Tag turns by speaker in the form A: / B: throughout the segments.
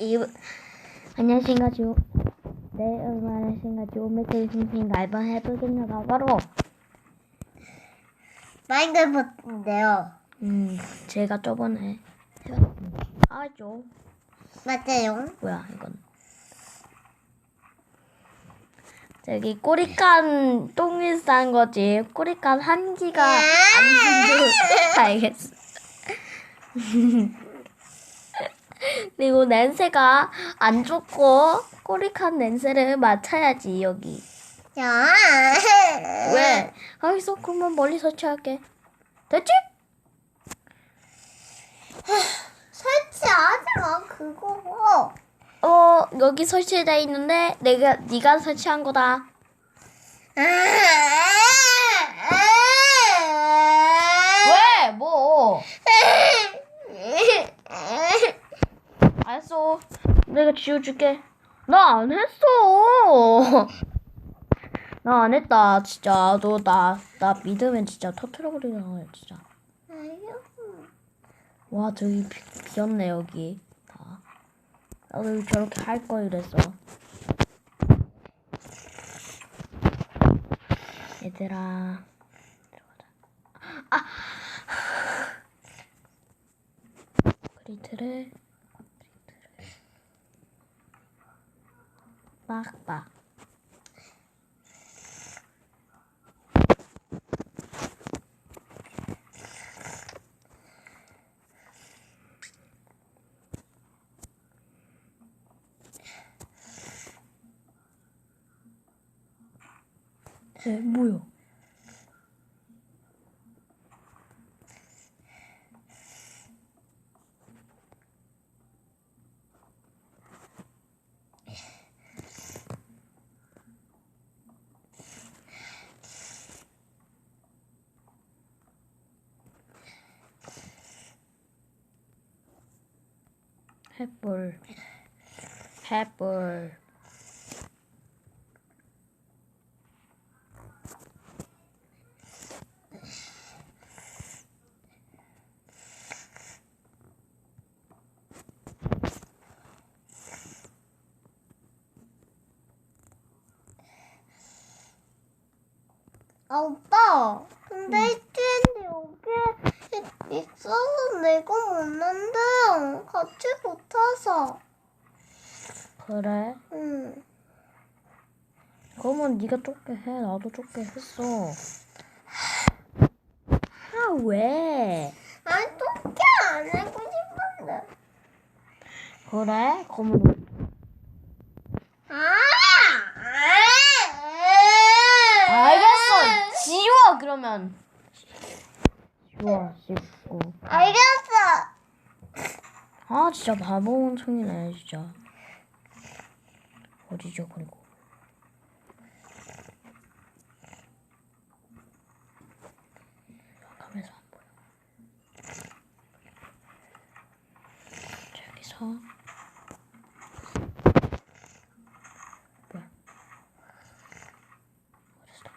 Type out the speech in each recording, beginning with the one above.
A: 이 안녕하신가 조. 네, 안녕하신가 조메테이 선생님과 이번 게임가 바로.
B: 마인크래프트인데요.
A: 음 제가 저번에 해봤던 아죠
B: 맞아요.
A: 뭐야 이건. 저기 꼬리칸 똥이 싼 거지. 꼬리칸 한기가 아닌지 알겠어 그리고 냄새가 안 좋고 꼬리칸 냄새를 맡아야지 여기
B: 자.
A: 왜? 알겠어 그러면 멀리 설치할게 됐지?
B: 설치하지 마, 그거.
A: 어 여기 설치돼 있는데 내가 네가 설치한 거다 왜? 뭐? 알았어. 내가 지워줄게. 나 안 했어. 나 안 했다. 진짜 너 나 나 믿으면 진짜 터트려버리는 거야 진짜. 와 저기 비, 비었네 여기 다. 나도 저렇게 할걸 그랬어. 얘들아. 아 그리트를 빡빡. 에 뭐야? 햇불 햇불
B: 아, 오빠. 근데 HND 여기 있어서 내가 못는데 같이 못해서.
A: 그래?
B: 응.
A: 그러면 네가 좁게 해 나도 좁게 했어 아 왜?
B: 아니, 또게 안 하고 싶은데.
A: 그래? 그러면
B: 아!
A: 알겠어 지워 그러면 지워 씹고
B: 알겠어.
A: 아 진짜 바보 멍청이네 진짜 어디죠 그리고 가면서 안 보여 저기서 뭐야 어딨어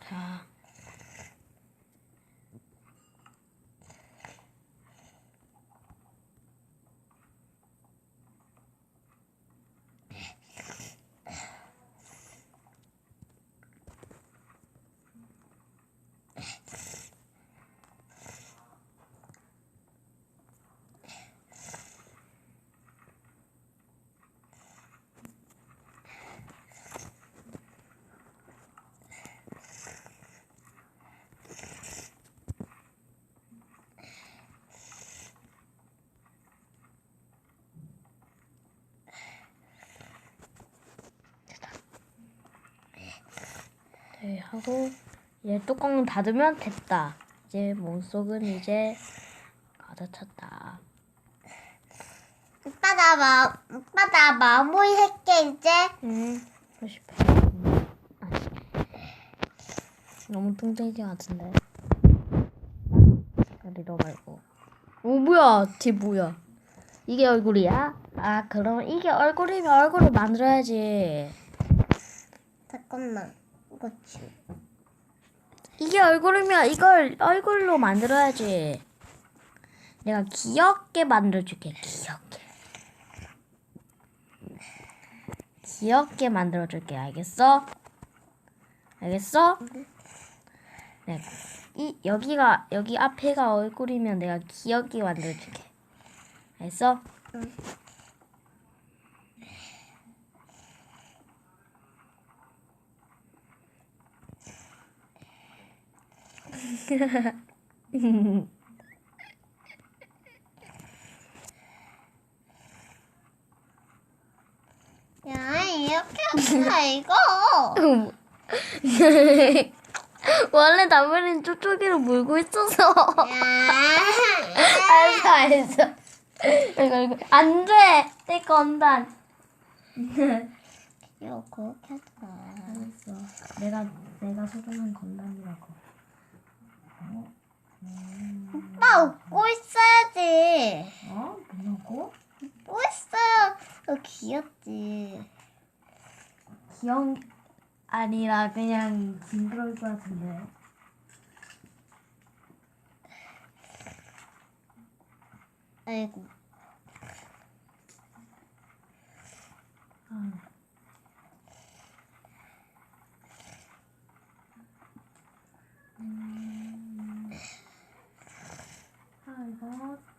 A: 자 네, 하고 이제 뚜껑 닫으면 됐다. 이제 몸속은 이제 가득 찼다.
B: 오빠 나 마, 오빠 나 마무리 할게 이제.
A: 응. 배. 아니. 너무 뚱땡이 같은데. 아니 너 말고. 오 뭐야? 뒤 뭐야? 이게 얼굴이야? 아 그럼 이게 얼굴이면 얼굴을 만들어야지.
B: 잠깐만. 그렇지.
A: 이게 얼굴이면 이걸 얼굴로 만들어야지. 내가 귀엽게 만들어줄게. 귀엽게. 귀엽게 만들어줄게. 알겠어? 알겠어? 네. 이 여기가 여기 앞에가 얼굴이면 내가 귀엽게 만들어줄게. 알겠어?
B: 응. 야, 이렇게 하구나, 이거.
A: 원래 나무는 쪽쪽이로 물고 있어서.
B: 야.
A: 알았어, 알았어. 이거, 이거. 안 돼! 내 건단.
B: 이거 그렇게 하지 마.
A: 알았어. 내가, 내가 소중한 건단이라고.
B: 오빠 웃고 있어야지.
A: 어? 뭐라고?
B: 웃고 있어야 더 귀엽지.
A: 귀여운, 아니라 그냥 징그러울 것 같은데.
B: 아이고.
A: 아,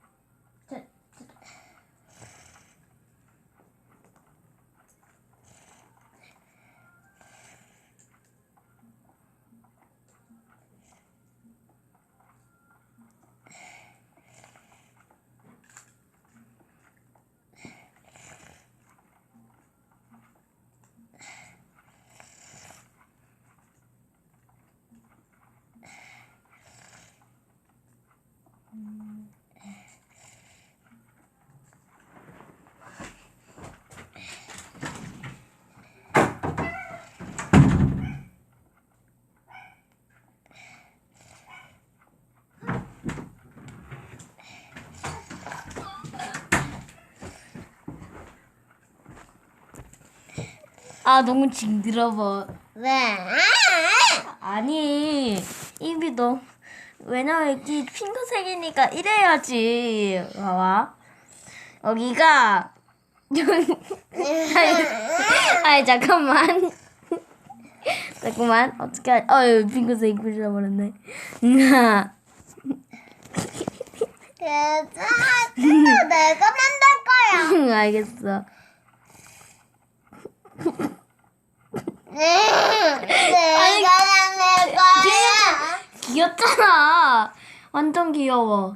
A: 아, 너무 징그러워.
B: 왜?
A: 아니 입이 너 왜냐면 여기 핑크색이니까 이래야지 봐봐 여기가 아니, 아니 잠깐만 잠깐만 어떻게 하... 어휴 핑크색 부셔버렸네.
B: 진짜 내가 만들 거야.
A: 알겠어
B: 내가 만들 거야.
A: 귀엽잖아 완전 귀여워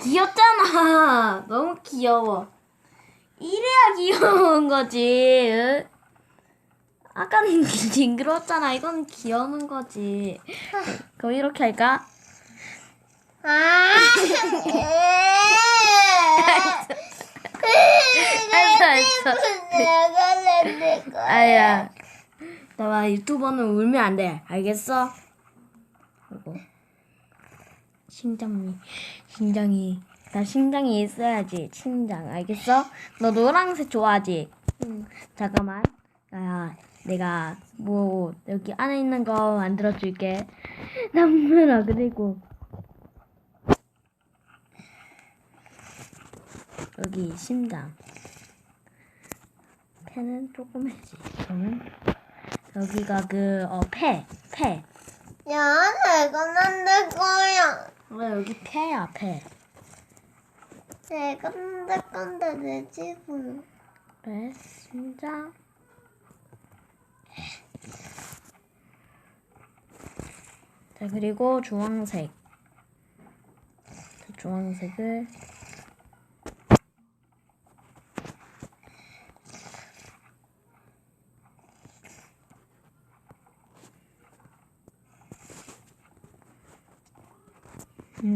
A: 귀엽잖아 너무 귀여워 이래야 귀여운 거지 응? 아까는 징그러웠잖아 이건 귀여운 거지 그럼 이렇게 할까?
B: 아.
A: 알았어 알았어. 아야 나봐 유튜버는 울면 안 돼 알겠어? 그리고 심장이 심장이 나 심장이 있어야지 심장 알겠어? 너 노란색 좋아하지?
B: 응.
A: 잠깐만 야 내가 뭐 여기 안에 있는 거 만들어 줄게 남문아 그리고 여기 심장 폐는 조금 해지 그러면 여기가 그 어 폐 폐
B: 야, 내가 만들 거야.
A: 왜 여기 폐야 폐
B: 내가 만들 건데 내 집은.
A: 배, 심장. 자, 그리고 주황색. 자, 주황색을.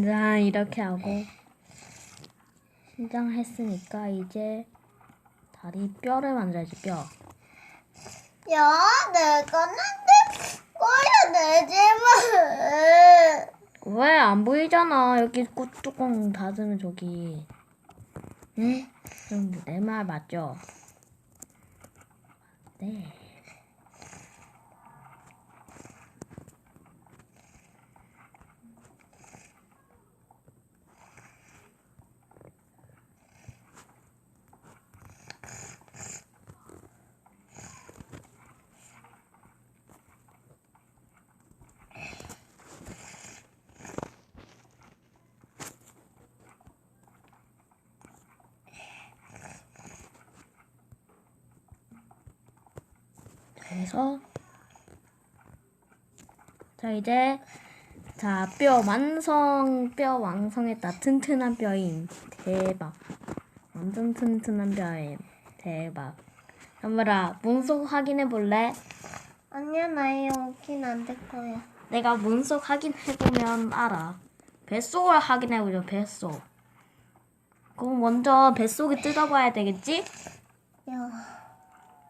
A: 자, 이렇게 하고. 심장 했으니까 이제 다리 뼈를 만들어야지 뼈.
B: 야, 내가 만들 거야 내 집은.
A: 왜 안 보이잖아 여기 꽃 뚜껑 닫으면 저기 응? 좀내말 맞죠? 네. 그래서 자 이제 자 뼈 완성 뼈 완성했다 튼튼한 뼈임 대박 완전 튼튼한 뼈임 대박 엄마라 문속 확인해 볼래?
B: 아니야, 나이 오긴 안 될 거야.
A: 내가 문속 확인해 보면 알아 뱃속을 확인해 보죠 뱃속 그럼 먼저 뱃속을 뜯어봐야 되겠지?
B: 야,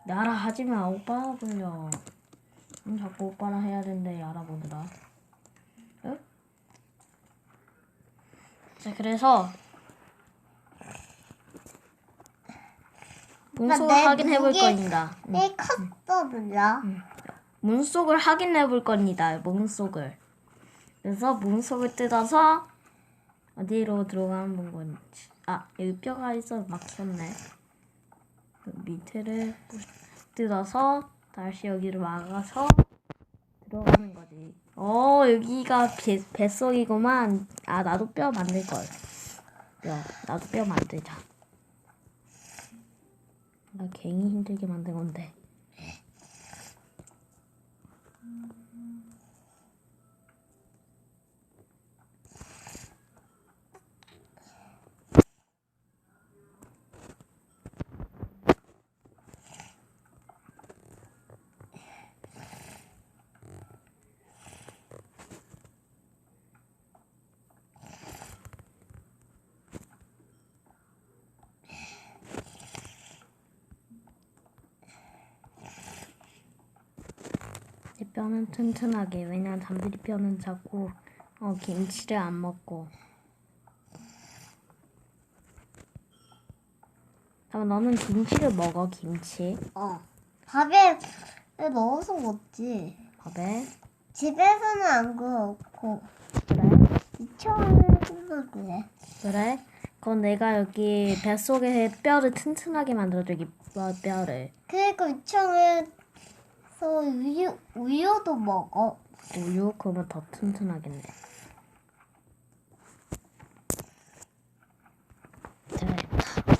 A: 나라 하지마 오빠가 불려 응, 자꾸 오빠랑 해야 된대 알아보느라 응? 자 그래서 문속을
B: 내
A: 확인해 볼
B: 무게-
A: 겁니다.
B: 이 컸거든요.
A: 문속을 확인해 볼 겁니다 문속을. 그래서 문속을 뜯어서 어디로 들어가는 건지. 아 여기 뼈가 있어 막혔네 그 밑에를 뜯어서 다시 여기를 막아서 들어가는 거지. 어 여기가 배, 뱃속이구만. 아 나도 뼈 만들 걸. 뼈, 나도 뼈 만들자. 나 괜히 힘들게 만든 건데 제 뼈는 튼튼하게 왜냐면 담비리 뼈는 자꾸 어, 김치를 안 먹고 잠깐 너는 김치를 먹어 김치
B: 어. 밥에 넣어서 먹지.
A: 밥에
B: 집에서는 안 그렇고.
A: 그래
B: 유치원에서는 그래.
A: 그래 그럼 내가 여기 뱃속에 뼈를 튼튼하게 만들어줘 이 뼈- 뼈를
B: 그리고 유치원에 서 우유, 우유도 먹어.
A: 우유 그러면 더 튼튼하겠네 됐다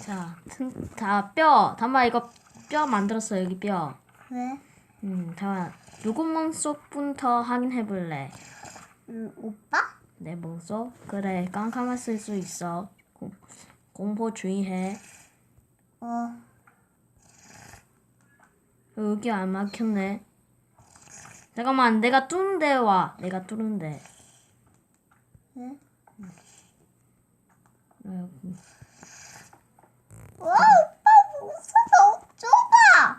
A: 자, 튼, 다 뼈. 담아 이거 뼈 만들었어 여기 뼈.
B: 그래?
A: 음, 담아 누구 몸속부터 확인해 볼래?
B: 음, 오빠?
A: 내 몸속? 그래, 깜깜할 쓸수 있어. 공, 공포 주의해.
B: 어.
A: 여기 안 막혔네. 잠깐만, 내가 뚫는데 와. 내가 뚫는데.
B: 응?
A: 여기.
B: 와, 오빠 목소리 너무 좁아.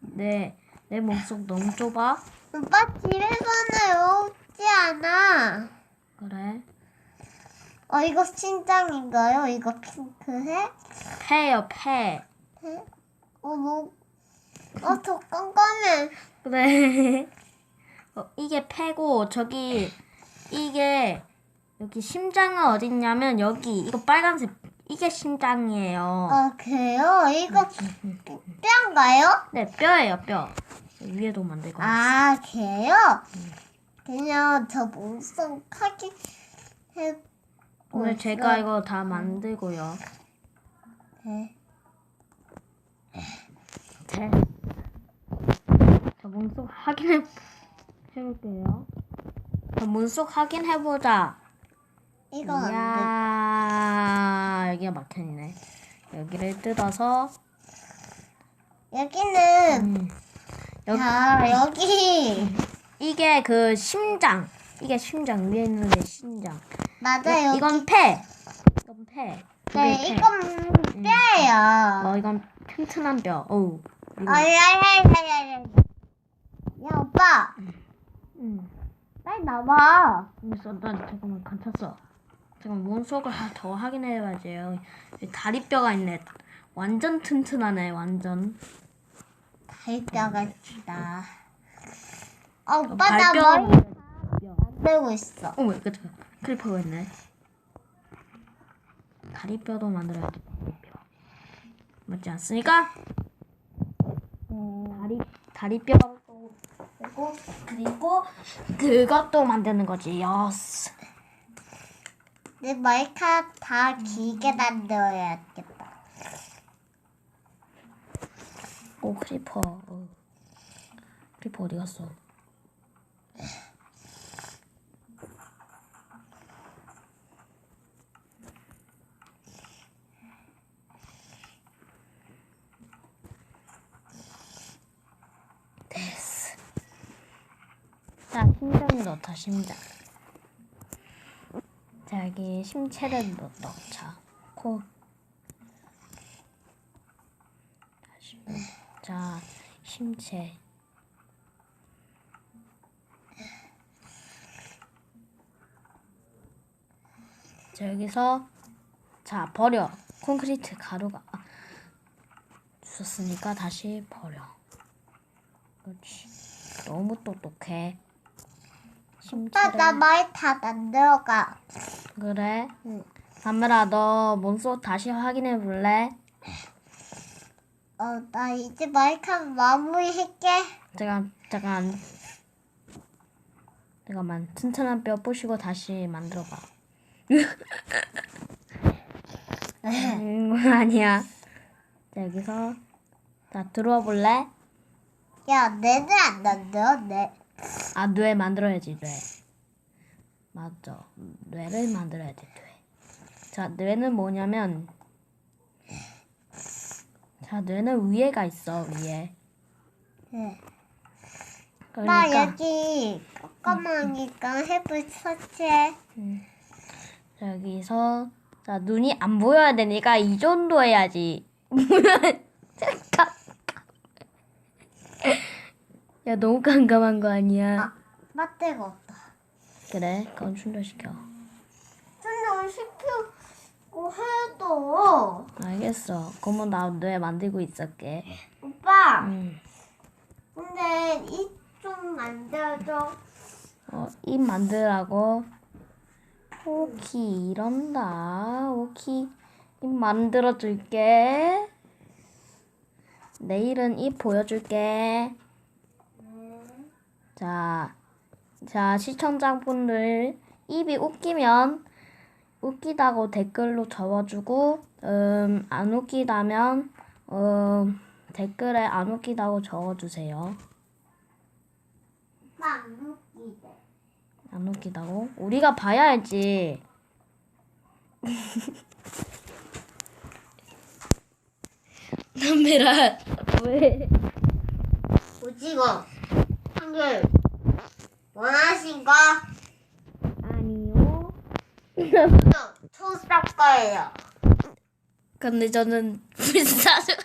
A: 내, 내 몸속 너무 좁아?
B: 오빠 집에서는 없지 않아.
A: 그래.
B: 어, 이거 신장인가요? 이거 핑크색?
A: 패요, 패.
B: 네? 어, 뭐, 어, 더 깜깜해.
A: 그래. 어, 이게 패고 저기 이게 여기 심장은 어딨냐면 여기 이거 빨간색 이게 심장이에요.
B: 어, 그래요? 이거 뼈인가요?
A: 네 뼈예요 뼈. 위에도 만들고.
B: 아, 그래요? 그냥 저 몸속 하기 해.
A: 오늘 제가 이거 다 만들고요.
B: 네.
A: 네. 저 몸속 확인해 해볼게요. 저 몸속 확인해 보자.
B: 이거 안
A: 이야 여기가 막혀있네. 여기를 뜯어서
B: 돼. 여기는,
A: 음, 여기
B: 자, 여기.
A: 이게 그 심장. 이게 심장 위에 있는 게 심장.
B: 맞아요. 여기.
A: 이건 폐. 이건 폐.
B: 네,
A: 이게 폐.
B: 이건 뼈예요.
A: 어 이건 튼튼한 뼈. 어우. 이거.
B: 아야야야야야. 야, 오빠.
A: 음.
B: 빨리 나와.
A: 있어. 나 잠깐만 감췄어. 잠깐 몸속을 하- 더 확인해봐야지요. 여기 다리뼈가 있네. 완전 튼튼하네. 완전.
B: 발뼈가 있다. 어,
A: 어,
B: 오빠 나
A: 발뼈가
B: 머리
A: 있네.
B: 만들고 있어.
A: 어머 그쵸. 크리퍼가 있네. 다리뼈도 만들어야 돼. 맞지 않습니까? 다리 다리뼈 그리고 그리고 그것도 만드는 거지. 여스.
B: 내 머리카락 다 길게 만들어야겠다.
A: 오 크리퍼. 어. 크리퍼 어디 갔어? 자, 넣자, 심장. 자, 여기 심체를 넣, 넣자. 코. 다시. 자, 심체. 자, 여기서 자, 버려. 콘크리트 가루가 아, 주셨으니까 다시 버려. 그렇지. 너무 똑똑해.
B: 오빠 나 머리 다 만들어가.
A: 그래.
B: 응.
A: 담으라 너 몸속 다시 확인해 볼래?
B: 어, 나 이제 머리카락 마무리할게.
A: 잠깐 잠깐 잠깐만 튼튼한 뼈 부시고 다시 만들어봐. 음, 아니야. 자, 여기서 자 들어와 볼래?
B: 야, 내는 안 만들어, 내.
A: 아 뇌 만들어야지 뇌. 맞죠. 뇌를 만들어야 돼 뇌. 자 뇌는 뭐냐면 자 뇌는 위에가 있어 위에.
B: 네.
A: 그러니까
B: 나 여기 조그마니까 해불 설치해.
A: 자, 여기서 자 눈이 안 보여야 되니까 이 정도 해야지. 잠깐. 야 너무 깜깜한 거 아니야?
B: 아, 맞대가 없다.
A: 그래, 그건 충전시켜.
B: 근데 시키고 해도.
A: 알겠어. 그러면 나뇌 만들고 있을게.
B: 오빠,
A: 음.
B: 근데 이 좀 만들어줘.
A: 어, 입 만들라고. 오키 이런다. 오키 입 만들어 줄게. 내일은 입 보여줄게. 자, 자 시청자분들 입이 웃기면 웃기다고 댓글로 적어주고, 음, 안 웃기다면 음, 댓글에 안 웃기다고 적어주세요.
B: 막 웃기대.
A: 안 웃기다고? 우리가 봐야 알지. 남매라 왜?
B: 오징어. 한글 원하신 거?
A: 아니요.
B: 초쌀 거예요.
A: 근데 저는 불사조예요.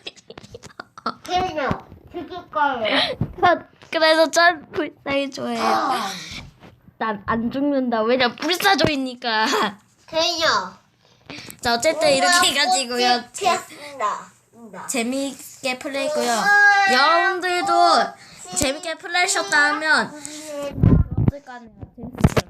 B: 그냥 죽일 거예요.
A: 그래서 전 불사조 좋아해요. 난 안 죽는다. 왜냐 불사조이니까.
B: 그냥.
A: 자 어쨌든 이렇게 해가지고요. 제-
B: 피었습니다.
A: 재미있게 플레이했고요. 여러분들도 재밌게 플레이하셨다 하면 어떨까 하네요. 재밌었어요.